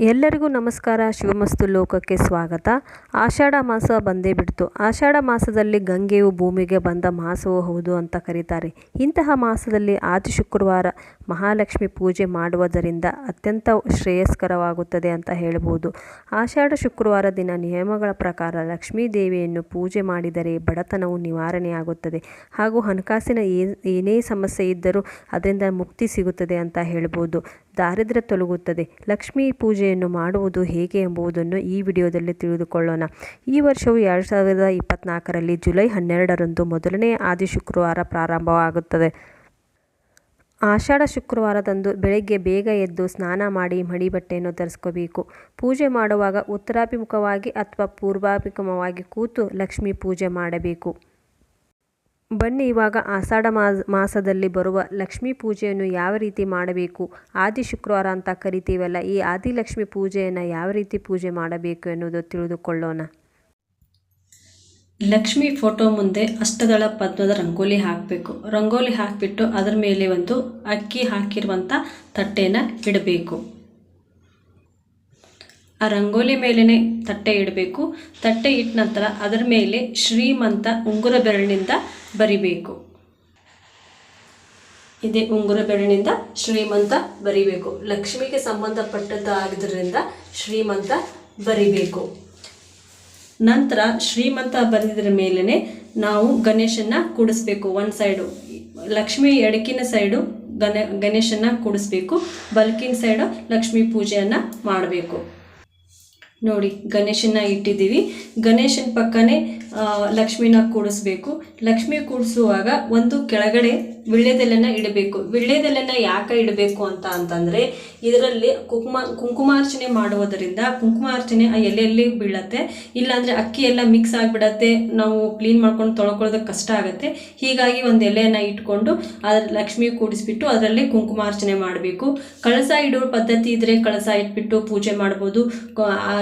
ಎಲ್ಲರಿಗೂ ನಮಸ್ಕಾರ. ಶಿವಮಸ್ತು ಲೋಕಕ್ಕೆ ಸ್ವಾಗತ. ಆಷಾಢ ಮಾಸ ಬಂದೇ ಬಿಡ್ತು. ಆಷಾಢ ಮಾಸದಲ್ಲಿ ಗಂಗೆಯು ಭೂಮಿಗೆ ಬಂದ ಮಾಸವೂ ಹೌದು ಅಂತ ಕರೀತಾರೆ. ಇಂತಹ ಮಾಸದಲ್ಲಿ ಆದಿ ಶುಕ್ರವಾರ ಮಹಾಲಕ್ಷ್ಮಿ ಪೂಜೆ ಮಾಡುವುದರಿಂದ ಅತ್ಯಂತ ಶ್ರೇಯಸ್ಕರವಾಗುತ್ತದೆ ಅಂತ ಹೇಳ್ಬೋದು. ಆಷಾಢ ಶುಕ್ರವಾರ ದಿನ ನಿಯಮಗಳ ಪ್ರಕಾರ ಲಕ್ಷ್ಮೀ ದೇವಿಯನ್ನು ಪೂಜೆ ಮಾಡಿದರೆ ಬಡತನವು ನಿವಾರಣೆಯಾಗುತ್ತದೆ. ಹಾಗೂ ಹಣಕಾಸಿನ ಏನ್ ಸಮಸ್ಯೆ ಇದ್ದರೂ ಅದರಿಂದ ಮುಕ್ತಿ ಸಿಗುತ್ತದೆ ಅಂತ ಹೇಳ್ಬೋದು. ದಾರಿದ್ರ್ಯ ತೊಲಗುತ್ತದೆ. ಲಕ್ಷ್ಮೀ ಪೂಜೆಯನ್ನು ಮಾಡುವುದು ಹೇಗೆ ಎಂಬುದನ್ನು ಈ ವಿಡಿಯೋದಲ್ಲಿ ತಿಳಿದುಕೊಳ್ಳೋಣ. ಈ ವರ್ಷವು ಎರಡು ಸಾವಿರದ ಇಪ್ಪತ್ನಾಲ್ಕರಲ್ಲಿ ಜುಲೈ ಹನ್ನೆರಡರಂದು ಮೊದಲನೇ ಆದಿ ಶುಕ್ರವಾರ ಪ್ರಾರಂಭವಾಗುತ್ತದೆ. ಆಷಾಢ ಶುಕ್ರವಾರದಂದು ಬೆಳಗ್ಗೆ ಬೇಗ ಎದ್ದು ಸ್ನಾನ ಮಾಡಿ ಮಡಿ ಬಟ್ಟೆಯನ್ನು ಧರಿಸ್ಕೋಬೇಕು. ಪೂಜೆ ಮಾಡುವಾಗ ಉತ್ತರಾಭಿಮುಖವಾಗಿ ಅಥವಾ ಪೂರ್ವಾಭಿಮುಖವಾಗಿ ಕೂತು ಲಕ್ಷ್ಮೀ ಪೂಜೆ ಮಾಡಬೇಕು. ಬನ್ನಿ, ಇವಾಗ ಆಷಾಢ ಮಾಸ, ಮಾಸದಲ್ಲಿ ಬರುವ ಲಕ್ಷ್ಮೀ ಪೂಜೆಯನ್ನು ಯಾವ ರೀತಿ ಮಾಡಬೇಕು? ಆದಿ ಶುಕ್ರವಾರ ಅಂತ ಕರಿತೀವಲ್ಲ, ಈ ಆದಿಲಕ್ಷ್ಮಿ ಪೂಜೆಯನ್ನು ಯಾವ ರೀತಿ ಪೂಜೆ ಮಾಡಬೇಕು ಎನ್ನುವುದು ತಿಳಿದುಕೊಳ್ಳೋಣ. ಲಕ್ಷ್ಮಿ ಫೋಟೋ ಮುಂದೆ ಅಷ್ಟದಳ ಪದ್ಮದ ರಂಗೋಲಿ ಹಾಕಬೇಕು. ರಂಗೋಲಿ ಹಾಕಿಬಿಟ್ಟು ಅದರ ಮೇಲೆ ಒಂದು ಅಕ್ಕಿ ಹಾಕಿರುವಂಥ ತಟ್ಟೆನ ಇಡಬೇಕು. ಆ ರಂಗೋಲಿ ಮೇಲೇ ತಟ್ಟೆ ಇಡಬೇಕು. ತಟ್ಟೆ ಇಟ್ಟ ನಂತರ ಅದರ ಮೇಲೆ ಶ್ರೀಮಂತ ಉಂಗುರ ಬೆರಳಿನಿಂದ ಬರಿಬೇಕು. ಇದೇ ಉಂಗುರ ಬೆರಳಿನಿಂದ ಶ್ರೀಮಂತ ಬರಿಬೇಕು. ಲಕ್ಷ್ಮಿಗೆ ಸಂಬಂಧಪಟ್ಟದ್ದಾಗಿದ್ದರಿಂದ ಶ್ರೀಮಂತ ಬರಿಬೇಕು. ನಂತರ ಶ್ರೀಮಂತ ಬರೆದಿದ್ರ ಮೇಲೇ ನಾವು ಗಣೇಶನ್ನ ಕೂಡಿಸ್ಬೇಕು. ಒಂದು ಸೈಡು ಲಕ್ಷ್ಮಿ ಎಡಕಿನ ಸೈಡು ಗಣ, ಗಣೇಶನ್ನ ಕೂಡಿಸ್ಬೇಕು. ಬಲ್ಕಿನ ಸೈಡು ಲಕ್ಷ್ಮಿ ಪೂಜೆಯನ್ನು ಮಾಡಬೇಕು. ನೋಡಿ ಗಣೇಶನ ಇಟ್ಟಿದ್ದೀವಿ. ಗಣೇಶನ ಪಕ್ಕನೇ ಲಕ್ಷ್ಮಿನ ಕೂಡಿಸ್ಬೇಕು. ಲಕ್ಷ್ಮಿ ಕೂಡಿಸುವಾಗ ಒಂದು ಕೆಳಗಡೆ ವಿಳ್ಯದೆಲೆನ ಇಡಬೇಕು. ವಿಳ್ಯದೆಲೆನ ಯಾಕೆ ಇಡಬೇಕು ಅಂತ ಅಂತಂದರೆ ಇದರಲ್ಲಿ ಕುಂಕುಮ, ಕುಂಕುಮಾರ್ಚನೆ ಮಾಡುವುದರಿಂದ ಕುಂಕುಮಾರ್ಚನೆ ಆ ಎಲೆಯಲ್ಲಿ ಬೀಳತ್ತೆ. ಇಲ್ಲಾಂದರೆ ಅಕ್ಕಿ ಎಲ್ಲ ಮಿಕ್ಸ್ ಆಗಿಬಿಡತ್ತೆ. ನಾವು ಕ್ಲೀನ್ ಮಾಡ್ಕೊಂಡು ತೊಳ್ಕೊಳ್ಳೋದಕ್ಕೆ ಕಷ್ಟ ಆಗುತ್ತೆ. ಹೀಗಾಗಿ ಒಂದು ಎಲೆಯನ್ನು ಇಟ್ಕೊಂಡು ಅದ್ರ ಲಕ್ಷ್ಮಿ ಕೂಡಿಸ್ಬಿಟ್ಟು ಅದರಲ್ಲಿ ಕುಂಕುಮಾರ್ಚನೆ ಮಾಡಬೇಕು. ಕಳಸ ಇಡೋ ಪದ್ಧತಿ ಇದ್ದರೆ ಕಳಸ ಇಟ್ಬಿಟ್ಟು ಪೂಜೆ ಮಾಡ್ಬೋದು.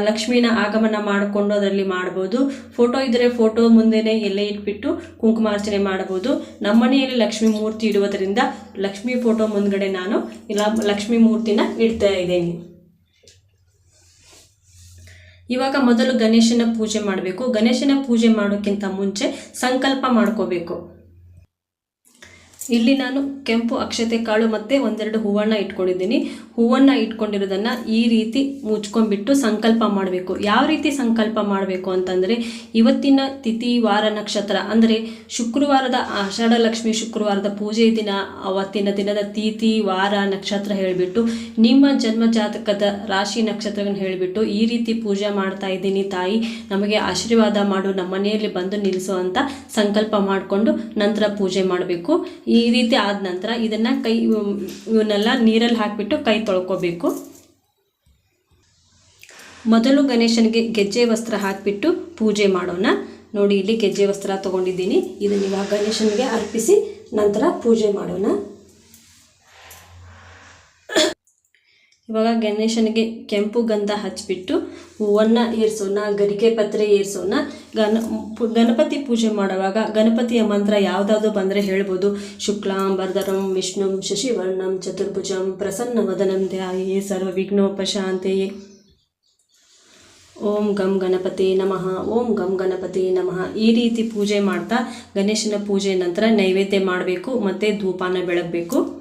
ಲಕ್ಷ್ಮಿನ ಆಗಮನ ಮಾಡಿಕೊಂಡು ಅದರಲ್ಲಿ ಮಾಡ್ಬೋದು. ಫೋಟೋ ಇದ್ದರೆ ಫೋಟೋ ಮುಂದೆನೇ ಎಲೆ ಇಟ್ಬಿಟ್ಟು ಕುಂಕುಮಾರ್ಚನೆ ಮಾಡ್ಬೋದು. ನಮ್ಮನೆಯಲ್ಲಿ ಲಕ್ಷ್ಮಿ ಮೂರ್ತಿ ಇಡುವುದರಿಂದ ಲಕ್ಷ್ಮಿ ಫೋಟೋ ಮುಂದ್ಗಡೆ ನಾನು ಇಲ್ಲ ಲಕ್ಷ್ಮಿ ಮೂರ್ತಿನ ಇಡ್ತಾ ಇದ್ದೀನಿ. ಇವಾಗ ಮೊದಲು ಗಣೇಶನ ಪೂಜೆ ಮಾಡಬೇಕು. ಗಣೇಶನ ಪೂಜೆ ಮಾಡೋಕ್ಕಿಂತ ಮುಂಚೆ ಸಂಕಲ್ಪ ಮಾಡ್ಕೋಬೇಕು. ಇಲ್ಲಿ ನಾನು ಕೆಂಪು ಅಕ್ಷತೆ ಕಾಳು ಮತ್ತು ಒಂದೆರಡು ಹೂವನ್ನು ಇಟ್ಕೊಂಡಿದ್ದೀನಿ. ಹೂವನ್ನ ಇಟ್ಕೊಂಡಿರೋದನ್ನು ಈ ರೀತಿ ಮುಚ್ಕೊಂಡ್ಬಿಟ್ಟು ಸಂಕಲ್ಪ ಮಾಡಬೇಕು. ಯಾವ ರೀತಿ ಸಂಕಲ್ಪ ಮಾಡಬೇಕು ಅಂತಂದರೆ ಇವತ್ತಿನ ತಿಥಿ, ವಾರ, ನಕ್ಷತ್ರ ಅಂದರೆ ಶುಕ್ರವಾರದ ಆಷಾಢ ಲಕ್ಷ್ಮಿ ಶುಕ್ರವಾರದ ಪೂಜೆ ದಿನ, ಅವತ್ತಿನ ದಿನದ ತಿಥಿ, ವಾರ, ನಕ್ಷತ್ರ ಹೇಳಿಬಿಟ್ಟು ನಿಮ್ಮ ಜನ್ಮ ಜಾತಕದ ರಾಶಿ ನಕ್ಷತ್ರಗಳನ್ನು ಹೇಳಿಬಿಟ್ಟು ಈ ರೀತಿ ಪೂಜೆ ಮಾಡ್ತಾ ಇದ್ದೀನಿ ತಾಯಿ. ನಮಗೆ ಆಶೀರ್ವಾದ ಮಾಡು, ನಮ್ಮ ಮನೆಯಲ್ಲಿ ಬಂದು ನಿಲ್ಲಿಸು ಅಂತ ಸಂಕಲ್ಪ ಮಾಡಿಕೊಂಡು ನಂತರ ಪೂಜೆ ಮಾಡಬೇಕು. ಈ ರೀತಿ ಆದ ನಂತರ ಇದನ್ನು ಕೈ ಇವನ್ನೆಲ್ಲ ನೀರಲ್ಲಿ ಹಾಕಿಬಿಟ್ಟು ಕೈ ತೊಳ್ಕೊಬೇಕು ಮೊದಲು ಗಣೇಶನಿಗೆ ಗೆಜ್ಜೆ ವಸ್ತ್ರ ಹಾಕಿಬಿಟ್ಟು ಪೂಜೆ ಮಾಡೋಣ. ನೋಡಿ ಇಲ್ಲಿ ಗೆಜ್ಜೆ ವಸ್ತ್ರ ತೊಗೊಂಡಿದ್ದೀನಿ. ಇದನ್ನು ಇವಾಗ ಗಣೇಶನಿಗೆ ಅರ್ಪಿಸಿ ನಂತರ ಪೂಜೆ ಮಾಡೋಣ. ಇವಾಗ ಗಣೇಶನಿಗೆ ಕೆಂಪು ಗಂಧ ಹಚ್ಚಿಬಿಟ್ಟು ಹೂವನ್ನು ಏರಿಸೋಣ, ಗರಿಕೆ ಪತ್ರೆ ಏರಿಸೋಣ. ಗಣ, ಗಣಪತಿ ಪೂಜೆ ಮಾಡುವಾಗ ಗಣಪತಿಯ ಮಂತ್ರ ಯಾವುದಾದ್ರು ಬಂದರೆ ಹೇಳ್ಬೋದು. ಶುಕ್ಲಾಂ ಬರ್ಧರಂ ವಿಷ್ಣುಂ, ಶಶಿವರ್ಣಂ, ಚತುರ್ಭುಜಂ, ಪ್ರಸನ್ನ ವದನಂ, ಧ್ಯಾಯೇ ಸರ್ವ ವಿಘ್ನೋಪಶಾಂತೆಯೇ. ಓಂ ಗಂ ಗಣಪತಿ ನಮಃ, ಓಂ ಗಂ ಗಣಪತಿ ನಮಃ. ಈ ರೀತಿ ಪೂಜೆ ಮಾಡ್ತಾ ಗಣೇಶನ ಪೂಜೆ ನಂತರ ನೈವೇದ್ಯ ಮಾಡಬೇಕು, ಮತ್ತು ಧೂಪಾನ ಬೆಳಗಬೇಕು.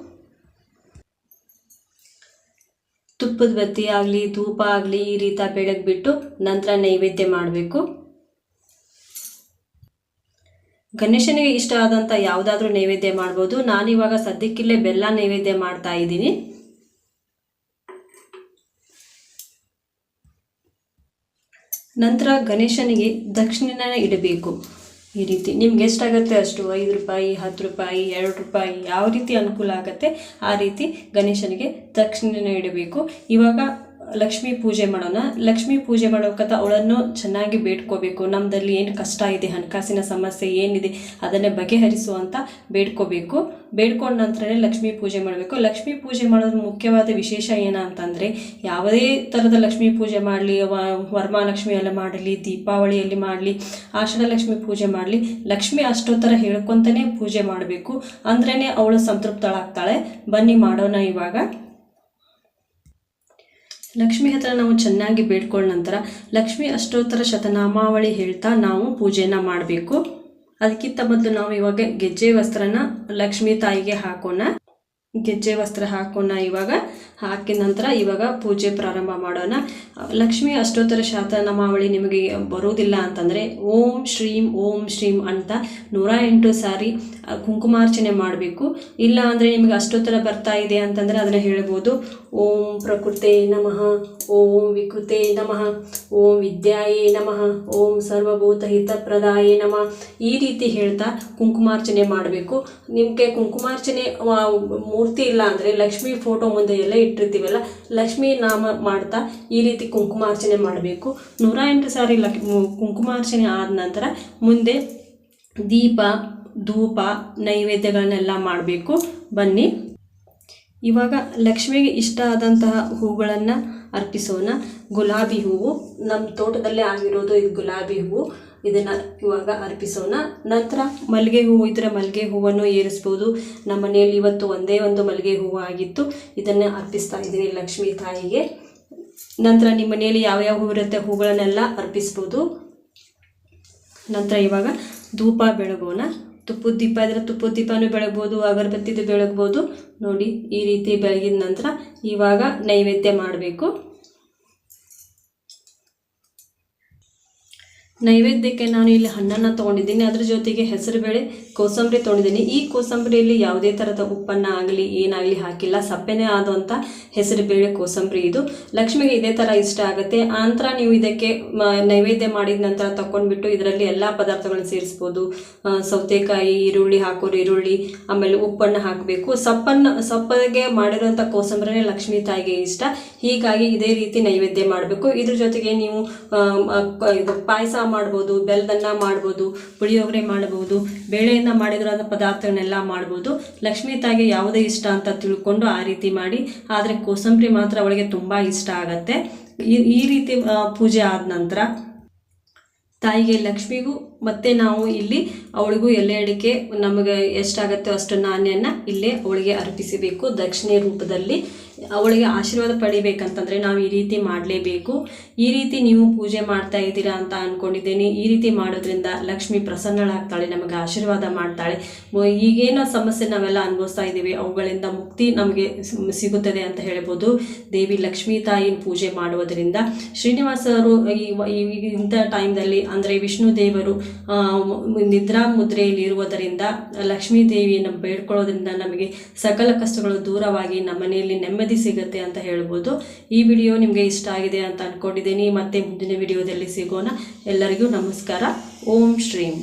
ತುಪ್ಪದ ಬತ್ತಿ ಆಗಲಿ, ಧೂಪ ಆಗಲಿ ಈ ರೀತಿ ಬೆಳಗ್ಬಿಟ್ಟು ನಂತರ ನೈವೇದ್ಯ ಮಾಡಬೇಕು. ಗಣೇಶನಿಗೆ ಇಷ್ಟ ಆದಂಥ ಯಾವುದಾದ್ರೂ ನೈವೇದ್ಯ ಮಾಡ್ಬೋದು. ನಾನಿವಾಗ ಸದ್ಯಕ್ಕಿಲ್ಲೇ ಬೆಲ್ಲ ನೈವೇದ್ಯ ಮಾಡ್ತಾ ಇದ್ದೀನಿ. ನಂತರ ಗಣೇಶನಿಗೆ ದಕ್ಷಿಣೆನ ಇಡಬೇಕು. ಈ ರೀತಿ. ನಿಮ್ಗೆ ಎಷ್ಟಾಗುತ್ತೆ ಅಷ್ಟು? ಐದು ರೂಪಾಯಿ, ಹತ್ತು ರೂಪಾಯಿ, ಎರಡು ರೂಪಾಯಿ, ಯಾವ ರೀತಿ ಅನುಕೂಲ ಆಗುತ್ತೆ, ಆ ರೀತಿ ಗಣೇಶನಿಗೆ ದಕ್ಷಿಣೆನ ಇಡಬೇಕು. ಇವಾಗ ಲಕ್ಷ್ಮೀ ಪೂಜೆ ಮಾಡೋಣ. ಲಕ್ಷ್ಮೀ ಪೂಜೆ ಮಾಡೋಕತ್ತ ಅವಳನ್ನು ಚೆನ್ನಾಗಿ ಬೇಡ್ಕೋಬೇಕು. ನಮ್ಮದಲ್ಲಿ ಏನು ಕಷ್ಟ ಇದೆ, ಹಣಕಾಸಿನ ಸಮಸ್ಯೆ ಏನಿದೆ, ಅದನ್ನೇ ಬಗೆಹರಿಸು ಅಂತ ಬೇಡ್ಕೋಬೇಕು. ಬೇಡ್ಕೊಂಡ ನಂತರನೇ ಲಕ್ಷ್ಮೀ ಪೂಜೆ ಮಾಡಬೇಕು. ಲಕ್ಷ್ಮೀ ಪೂಜೆ ಮಾಡೋದ್ರ ಮುಖ್ಯವಾದ ವಿಶೇಷ ಏನಂತಂದರೆ ಯಾವುದೇ ಥರದ ಲಕ್ಷ್ಮೀ ಪೂಜೆ ಮಾಡಲಿ ವರಮಹಾಲಕ್ಷ್ಮಿಯಲ್ಲಿ ಮಾಡಲಿ, ದೀಪಾವಳಿಯಲ್ಲಿ ಮಾಡಲಿ ಆಷಾಢ ಲಕ್ಷ್ಮಿ ಪೂಜೆ ಮಾಡಲಿ, ಲಕ್ಷ್ಮಿ ಅಷ್ಟೋತ್ತರ ಹೇಳ್ಕೊತಾನೆ ಪೂಜೆ ಮಾಡಬೇಕು. ಅಂದ್ರೇ ಅವಳು ಸಂತೃಪ್ತಳಾಗ್ತಾಳೆ. ಬನ್ನಿ ಮಾಡೋಣ ಇವಾಗ. ಲಕ್ಷ್ಮಿ ಹತ್ರ ನಾವು ಚೆನ್ನಾಗಿ ಬೇಡ್ಕೊಂಡ ನಂತರ ಲಕ್ಷ್ಮಿ ಅಷ್ಟೋತ್ತರ ಶತನಾಮಾವಳಿ ಹೇಳ್ತಾ ನಾವು ಪೂಜೆನ ಮಾಡಬೇಕು. ಅದಕ್ಕಿಂತ ಮೊದಲು ನಾವು ಇವಾಗ ಗೆಜ್ಜೆ ವಸ್ತ್ರನ ಲಕ್ಷ್ಮಿ ತಾಯಿಗೆ ಹಾಕೋಣ. ಗೆಜ್ಜೆ ವಸ್ತ್ರ ಹಾಕೋಣ ಇವಾಗ. ಹಾಕಿದ ನಂತರ ಇವಾಗ ಪೂಜೆ ಪ್ರಾರಂಭ ಮಾಡೋಣ. ಲಕ್ಷ್ಮಿ ಅಷ್ಟೋತ್ತರ ಶತನಾಮಾವಳಿ ನಿಮಗೆ ಬರೋದಿಲ್ಲ ಅಂತಂದರೆ ಓಂ ಶ್ರೀಂ ಓಂ ಶ್ರೀಂ ಅಂತ ನೂರ ಎಂಟು ಸಾರಿ ಕುಂಕುಮಾರ್ಚನೆ ಮಾಡಬೇಕು. ಇಲ್ಲ ಅಂದರೆ ನಿಮಗೆ ಅಷ್ಟೋತ್ತರ ಬರ್ತಾ ಇದೆ ಅಂತಂದರೆ ಅದನ್ನು ಹೇಳ್ಬೋದು. ಓಂ ಪ್ರಕೃತೆ ನಮಃ, ಓಂ ವಿಕೃತೆ ನಮಃ, ಓಂ ವಿದ್ಯಾಯೇ ನಮಃ, ಓಂ ಸರ್ವಭೂತ ಹಿತಪ್ರದಾಯೇ ನಮಃ. ಈ ರೀತಿ ಹೇಳ್ತಾ ಕುಂಕುಮಾರ್ಚನೆ ಮಾಡಬೇಕು. ನಿಮಗೆ ಕುಂಕುಮಾರ್ಚನೆ ಮೂರ್ತಿ ಇಲ್ಲ ಅಂದರೆ ಲಕ್ಷ್ಮಿ ಫೋಟೋ ಮುಂದೆ ಎಲ್ಲ ಇಟ್ಟಿರ್ತೀವಲ್ಲ, ಲಕ್ಷ್ಮಿ ನಾಮ ಮಾಡ್ತಾ ಈ ರೀತಿ ಕುಂಕುಮಾರ್ಚನೆ ಮಾಡಬೇಕು. ನೂರ ಎಂಟು ಸಾರಿ ಲಕ್ ಕುಂಕುಮಾರ್ಚನೆ ಆದ ನಂತರ ಮುಂದೆ ದೀಪ, ಧೂಪ, ನೈವೇದ್ಯಗಳನ್ನೆಲ್ಲ ಮಾಡಬೇಕು. ಬನ್ನಿ. ಇವಾಗ ಲಕ್ಷ್ಮಿಗೆ ಇಷ್ಟ ಆದಂತಹ ಹೂಗಳನ್ನು ಅರ್ಪಿಸೋಣ. ಗುಲಾಬಿ ಹೂವು ನಮ್ಮ ತೋಟದಲ್ಲೇ ಆಗಿರೋದು ಇದು ಗುಲಾಬಿ ಹೂವು. ಇದನ್ನು ಇವಾಗ ಅರ್ಪಿಸೋಣ. ನಂತರ ಮಲ್ಲಿಗೆ ಹೂವು ಇದ್ದರೆ ಮಲ್ಲಿಗೆ ಹೂವನ್ನು ಏರಿಸ್ಬೋದು. ನಮ್ಮ ಮನೆಯಲ್ಲಿ ಇವತ್ತು ಒಂದೇ ಒಂದು ಮಲ್ಲಿಗೆ ಹೂವು ಆಗಿತ್ತು. ಇದನ್ನು ಅರ್ಪಿಸ್ತಾ ಇದ್ದೀನಿ ಲಕ್ಷ್ಮೀ ತಾಯಿಗೆ. ನಂತರ ನಿಮ್ಮ ಮನೆಯಲ್ಲಿ ಯಾವ್ಯಾವ ಹೂವು ಇರುತ್ತೆ ಹೂಗಳನ್ನೆಲ್ಲ ಅರ್ಪಿಸ್ಬೋದು. ನಂತರ ಇವಾಗ ಧೂಪ ಬೆಳಗೋಣ. ತುಪ್ಪದ ದೀಪ ಇದ್ರೆ ತುಪ್ಪದ ದೀಪನೂ ಬೆಳಗ್ಬೋದು ಅಗರಬತ್ತಿದು ಬೆಳಗ್ಬೋದು. ನೋಡಿ ಈ ರೀತಿ ಬೆಳಗಿದ ನಂತರ ಇವಾಗ ನೈವೇದ್ಯ ಮಾಡಬೇಕು. ನೈವೇದ್ಯಕ್ಕೆ ನಾನು ಇಲ್ಲಿ ಹಣ್ಣನ್ನು ತೊಗೊಂಡಿದ್ದೀನಿ. ಅದ್ರ ಜೊತೆಗೆ ಹೆಸರುಬೇಳೆ ಕೋಸಂಬರಿ ತೊಗೊಂಡಿದ್ದೀನಿ. ಈ ಕೋಸಂಬರಿಯಲ್ಲಿ ಯಾವುದೇ ಥರದ ಉಪ್ಪನ್ನು ಆಗಲಿ, ಏನಾಗಲಿ ಹಾಕಿಲ್ಲ. ಸಪ್ಪೆನೇ ಆದಂಥ ಹೆಸರುಬೇಳೆ ಕೋಸಂಬರಿ ಇದು. ಲಕ್ಷ್ಮಿಗೆ ಇದೇ ಥರ ಇಷ್ಟ ಆಗುತ್ತೆ. ಆನಂತರ ನೀವು ಇದಕ್ಕೆ ನೈವೇದ್ಯ ಮಾಡಿದ ನಂತರ ತಗೊಂಡ್ಬಿಟ್ಟು ಇದರಲ್ಲಿ ಎಲ್ಲ ಪದಾರ್ಥಗಳನ್ನ ಸೇರಿಸ್ಬೋದು. ಸೌತೆಕಾಯಿ, ಈರುಳ್ಳಿ, ಹಾಕೋರು ಈರುಳ್ಳಿ, ಆಮೇಲೆ ಉಪ್ಪನ್ನು ಹಾಕಬೇಕು. ಸಪ್ಪನ್ನು, ಸಪ್ಪಗೆ ಮಾಡಿರುವಂಥ ಕೋಸಂಬರಿನೇ ಲಕ್ಷ್ಮೀ ತಾಯಿಗೆ ಇಷ್ಟ. ಹೀಗಾಗಿ ಇದೇ ರೀತಿ ನೈವೇದ್ಯ ಮಾಡಬೇಕು. ಇದ್ರ ಜೊತೆಗೆ ನೀವು ಇದು ಪಾಯಸ ಮಾಡ್ಬೋದು ಬೆಲ್ಲದನ್ನ ಮಾಡ್ಬೋದು, ಪುಳಿಯೋಗರೆ ಮಾಡ್ಬೋದು, ಬೇಳೆಯಿಂದ ಮಾಡಿದಿರೋ ಪದಾರ್ಥಗಳನ್ನೆಲ್ಲ ಮಾಡ್ಬೋದು. ಲಕ್ಷ್ಮೀ ತಾಯಿಗೆ ಯಾವುದೇ ಇಷ್ಟ ಅಂತ ತಿಳ್ಕೊಂಡು ಆ ರೀತಿ ಮಾಡಿ, ಆದರೆ ಕೋಸಂಬರಿ ಮಾತ್ರ ಅವಳಿಗೆ ತುಂಬ ಇಷ್ಟ ಆಗತ್ತೆ. ಈ ಈ ರೀತಿ ಪೂಜೆ ಆದ ನಂತರ ತಾಯಿಗೆ ಲಕ್ಷ್ಮಿಗೂ ಮತ್ತೆ ನಾವು ಇಲ್ಲಿ ಅವಳಿಗೂ ಎಲೆ ಅಡಿಕೆ, ನಮಗೆ ಎಷ್ಟಾಗತ್ತೋ ಅಷ್ಟು ನಾಣ್ಯನ ಇಲ್ಲೇ ಅವಳಿಗೆ ಅರ್ಪಿಸಬೇಕು. ದಕ್ಷಿಣೆ ರೂಪದಲ್ಲಿ ಅವಳಿಗೆ ಆಶೀರ್ವಾದ ಪಡಿಬೇಕಂತಂದರೆ ನಾವು ಈ ರೀತಿ ಮಾಡಲೇಬೇಕು. ಈ ರೀತಿ ನೀವು ಪೂಜೆ ಮಾಡ್ತಾ ಇದ್ದೀರಾ ಅಂತ ಅಂದ್ಕೊಂಡಿದ್ದೀನಿ ಈ ರೀತಿ ಮಾಡೋದ್ರಿಂದ ಲಕ್ಷ್ಮಿ ಪ್ರಸನ್ನಳಾಗ್ತಾಳೆ, ನಮಗೆ ಆಶೀರ್ವಾದ ಮಾಡ್ತಾಳೆ. ಈಗೇನೋ ಸಮಸ್ಯೆ ನಾವೆಲ್ಲ ಅನುಭವಿಸ್ತಾ ಇದ್ದೀವಿ. ಅವುಗಳಿಂದ ಮುಕ್ತಿ ನಮಗೆ ಸಿಗುತ್ತದೆ ಅಂತ ಹೇಳ್ಬೋದು. ದೇವಿ ಲಕ್ಷ್ಮೀ ತಾಯಿನ ಪೂಜೆ ಮಾಡುವುದರಿಂದ ಶ್ರೀನಿವಾಸರು ಈ ಇಂಥ ಟೈಮ್ದಲ್ಲಿ ಅಂದರೆ ವಿಷ್ಣು ದೇವರು ನಿದ್ರಾ ಮುದ್ರೆಯಲ್ಲಿ ಇರುವುದರಿಂದ ಲಕ್ಷ್ಮೀ ದೇವಿಯನ್ನು ಬೇಡ್ಕೊಳ್ಳೋದ್ರಿಂದ ನಮಗೆ ಸಕಲ ಕಷ್ಟಗಳು ದೂರವಾಗಿ ನಮ್ಮ ಮನೆಯಲ್ಲಿ ನೆಮ್ಮದಿ ಸಿಗುತ್ತೆ ಅಂತ ಹೇಳ್ಬೋದು. ಈ ವಿಡಿಯೋ ನಿಮಗೆ ಇಷ್ಟ ಆಗಿದೆ ಅಂತ ಅಂದ್ಕೊಂಡಿದ್ದೀನಿ ಮತ್ತೆ ಮುಂದಿನ ವಿಡಿಯೋದಲ್ಲಿ ಸಿಗೋಣ. ಎಲ್ಲರಿಗೂ ನಮಸ್ಕಾರ. ಓಂ ಶ್ರೀಂ.